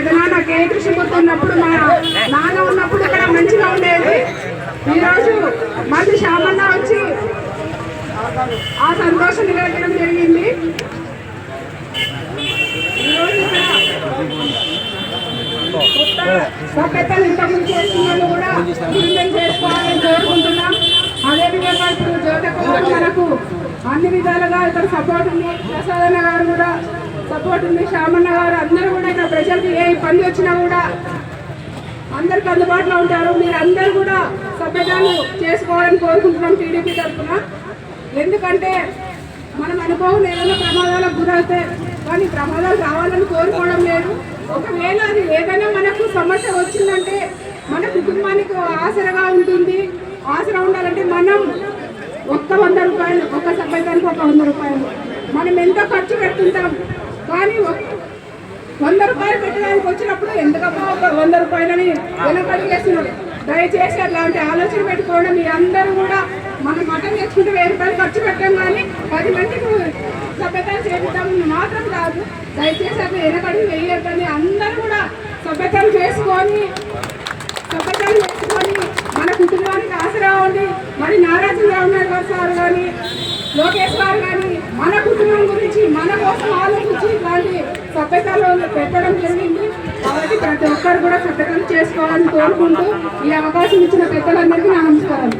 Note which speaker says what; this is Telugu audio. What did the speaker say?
Speaker 1: పెద్దనాన్న కే కృషి గుర్తున్నప్పుడు మా నాన్న ఉన్నప్పుడు ఇక్కడ మంచిగా ఉండేది. ఈరోజు మళ్ళీ శ్యామన్న వచ్చి ఆ సంతోషం నిలబెట్టడం జరిగింది. ఈరోజు ఇక్కడ మా పెద్దలు ఇంతకుముందు చేస్తున్నారు. అన్ని విధాలుగా ఇక్కడ సపోర్ట్ ఉంది. ప్రసాదన్న గారు కూడా సపోర్ట్ ఉంది. శ్యామన్న గారు అందరూ కూడా ఇక్కడ ప్రజలకు ఏ ఇబ్బంది వచ్చినా కూడా అందరికి అందుబాటులో ఉంటారు. మీరు అందరూ కూడా సభ్యతలు చేసుకోవాలని కోరుకుంటున్నాం టీడీపీ తరఫున. ఎందుకంటే మనం అనుభవం ఏదైనా ప్రమాదాలకు గురవుతే కానీ ప్రమాదాలు రావాలని కోరుకోవడం లేదు. ఒకవేళ అది ఏదైనా మనకు సమస్య వచ్చిందంటే మన కుటుంబానికి ఆసరగా ఉంటుంది. ఆసరా ఉండాలంటే మనం ఒక్క వంద రూపాయలు ఒక సభ్యతానికి ఒక వంద రూపాయలు. మనం ఎంత ఖర్చు పెడుతుంటాం? కానీ వంద రూపాయలు పెట్టడానికి వచ్చినప్పుడు ఎందుకమ్మా ఒక వంద రూపాయలని వెనకడిగేస్తున్నారు దయచేసి అట్లాంటి ఆలోచన పెట్టుకోవడం మీ అందరూ కూడా మనం మటన్ తెచ్చుకుంటే వెయ్యి రూపాయలు ఖర్చు పెట్టాం కానీ పది మందికి సభ్యతలు చేపిద్దాం మాత్రం కాదు. దయచేసి అట్లా వెనకడిగి వేయొద్దని అందరూ కూడా సభ్యతలు చేసుకొని సభ్యతలు చేసుకొని మన కుటుంబానికి ఆసరా ఉండి మరి నారా చంద్రబాబు నాయుడు గారు సార్ కానీ లోకేష్ గారు కానీ మన కుటుంబం గురించి మన కోసం ఆలోచించి ఇలాంటి సభ్యతలో పెట్టడం జరిగింది. కాబట్టి ప్రతి ఒక్కరు కూడా సభ్యతలు చేసుకోవాలని కోరుకుంటూ ఈ అవకాశం ఇచ్చిన పెద్దలందరికీ నా నమస్కారం